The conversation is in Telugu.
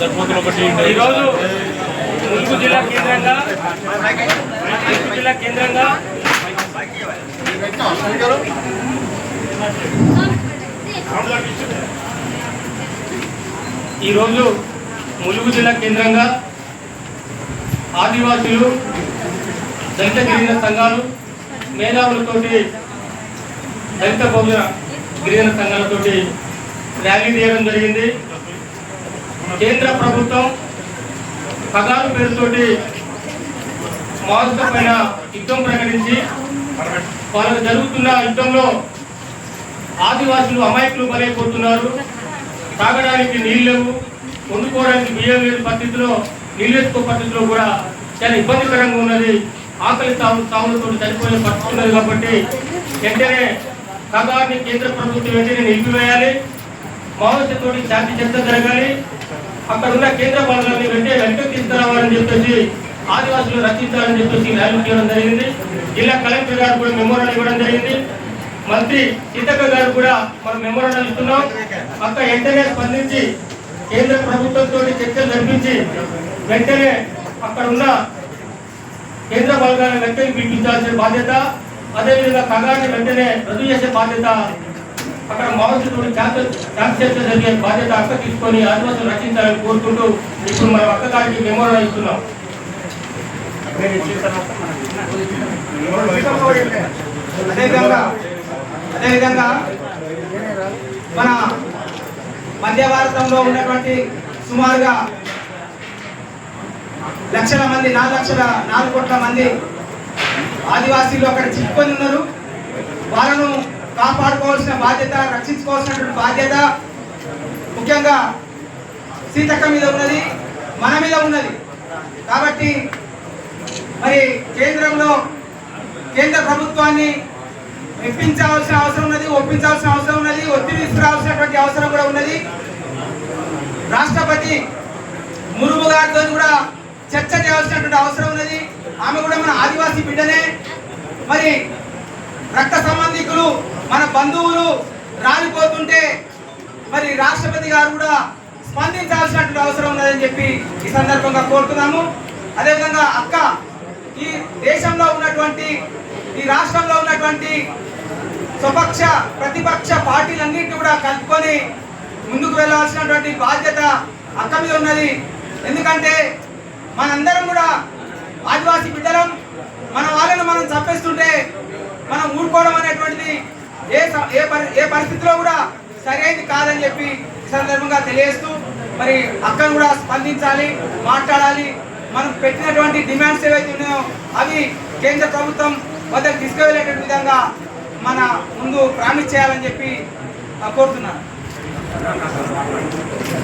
ఈరోజు ములుగు జిల్లా కేంద్రంగా ములుగు జిల్లా కేంద్రంగా ఈరోజు ములుగు జిల్లా కేంద్రంగా ఆదివాసులు దళిత గిరిజన సంఘాలు మేధావులతోటి దళిత బహుజన గిరిజన సంఘాలతోటి ర్యాలీ తీయడం జరిగింది. కేంద్ర ప్రభుత్వం పగారు పేరుతోటి మావోయిస్టుల పైన యుద్ధం ప్రకటించి వాళ్ళకు జరుగుతున్న యుద్ధంలో ఆదివాసులు అమాయకులు బలైపోతున్నారు. తాగడానికి నీళ్ళు లేవు. వండుకోవడానికి బియ్యం లేని పరిస్థితిలో నీళ్ళు ఎత్తుకో పరిస్థితిలో కూడా చాలా ఇబ్బందికరంగా ఉన్నది. ఆకలి తాము తాములతో చనిపోయే పరిస్థితి ఉన్నది కాబట్టి వెంటనే కగాన్ని కేంద్ర ప్రభుత్వం వెంటనే నిలిపివేయాలి. మావోయిస్టులతోటి శాంతి చర్చ జరగాలి. అక్కడ ఉన్న కేంద్ర బలగాన్ని వెంటనే వెనక్కి తీసుకురావాలని చెప్పేసి ఆదివాసులు రక్షించాలని చెప్పేసి ర్యాలీ చేయడం జరిగింది. జిల్లా కలెక్టర్ గారు కూడా మెమోరాలు ఇవ్వడం జరిగింది. మంత్రి సీతక్క గారు కూడా మనం మెమోరాండం ఇస్తున్నాం. అక్క వెంటనే స్పందించి కేంద్ర ప్రభుత్వంతో చర్చలు జరిపించి వెంటనే అక్కడ ఉన్న కేంద్ర బలగాలను వెంటనే పిలిపించాల్సిన బాధ్యత. అదేవిధంగా కగాన్ని వెంటనే రద్దు చేసే బాధ్యత అక్కడ మావోయిస్టులు శాంతి జరిగే బాధ్యత అక్క తీసుకొని ఆదివాసులు రక్షించాలని కోరుకుంటూ ఇప్పుడు మనం అక్క గారికి మెమోరాండం ఇస్తున్నాం. అదేవిధంగా అదేవిధంగా మన మధ్య భారతంలో ఉన్నటువంటి సుమారుగా లక్షల మంది నాలుగు లక్షల నాలుగు కోట్ల మంది ఆదివాసీలు అక్కడ చిక్కుకొని ఉన్నారు. వాళ్ళను కాపాడుకోవాల్సిన బాధ్యత రక్షించుకోవాల్సినటువంటి బాధ్యత ముఖ్యంగా సీతక్క మీద ఉన్నది మన మీద ఉన్నది. కాబట్టి మరి కేంద్రంలో కేంద్ర ప్రభుత్వాన్ని మెప్పించాల్సిన అవసరం ఉన్నది ఒప్పించాల్సిన అవసరం ఉన్నది ఒత్తిడి తీసుకురావాల్సినటువంటి అవసరం కూడా ఉన్నది. రాష్ట్రపతి మురుము గారితో కూడా చర్చ చేయాల్సినటువంటి అవసరం ఉన్నది. ఆమె కూడా మన ఆదివాసీ బిడ్డనే. మరి రక్త సంబంధికులు బంధువులు రాలిపోతుంటే మరి రాష్ట్రపతి గారు కూడా స్పందించాల్సినటువంటి అవసరం ఉన్నదని చెప్పి ఈ సందర్భంగా కోరుతున్నాము. అదేవిధంగా అక్క ఈ దేశంలో ఉన్నటువంటి ఈ రాష్ట్రంలో ఉన్నటువంటి స్వపక్ష ప్రతిపక్ష పార్టీలన్నింటినీ కూడా కలుపుకొని ముందుకు వెళ్ళాల్సినటువంటి బాధ్యత అక్క మీద ఉన్నది. ఎందుకంటే మనందరం కూడా ఆదివాసీ బిడ్డలం. మన వాళ్ళను మనం చంపేస్తుంటే మనం ఊరుకోవడం అనేటువంటిది ఏ ఏ పరి- ఏ పరిస్థితిలో కూడా సరైనది కాదని చెప్పి సందర్భంగా తెలియజేస్తూ మరి అక్కను కూడా స్పందించాలి మాట్లాడాలి. మనం పెట్టినటువంటి డిమాండ్స్ ఏవైతే ఉన్నాయో అవి కేంద్ర ప్రభుత్వం వద్దకు తీసుకువెళ్ళేటువంటి విధంగా మన ముందు ప్రామిస్ చేయాలని చెప్పి కోరుతున్నాను.